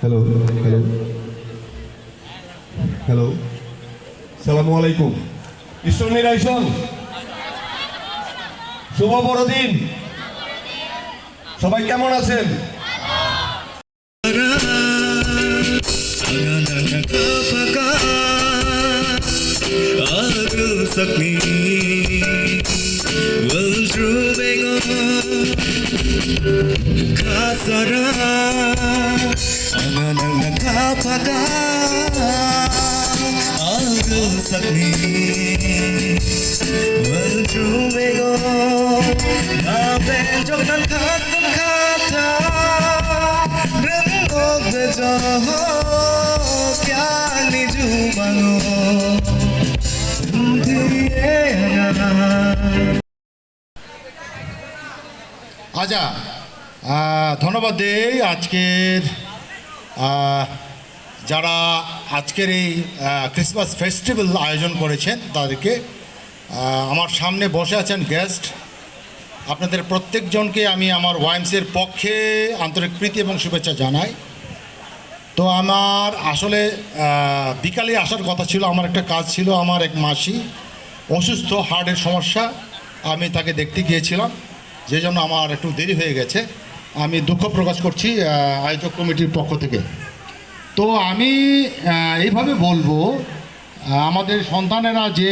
Hello hello hello সালামু আলাইকুম ঈশ্বর নিরাইশন শুভ বড়দিন। সবাই কেমন আছেন? Aku 가사라 사랑을 갚아가 알고 삭니 원주메고 나 벤적 난 가슴 같아 른곡 되죠 꺄니 주방어 숨 뒤에 하나 আহ, ধন্যবাদ দেই আজকের যারা আজকের এই ক্রিসমাস ফেস্টিভ্যাল আয়োজন করেছেন তাদেরকে আমার সামনে বসে আছেন গেস্ট আপনাদের প্রত্যেকজনকে আমি আমার ওয়াইমসের পক্ষে আন্তরিক প্রীতি এবং শুভেচ্ছা জানাই। তো আমার আসলে বিকালে আসার কথা ছিল আমার একটা কাজ ছিল আমার এক মাসি অসুস্থ হার্টের সমস্যা আমি তাকে দেখতে গিয়েছিলাম। যে জন্য আমার একটু দেরি হয়ে গেছে। আমি দুঃখ প্রকাশ করছি আয়োজক কমিটির পক্ষ থেকে। তো আমি এইভাবে বলব আমাদের সন্তানেরা যে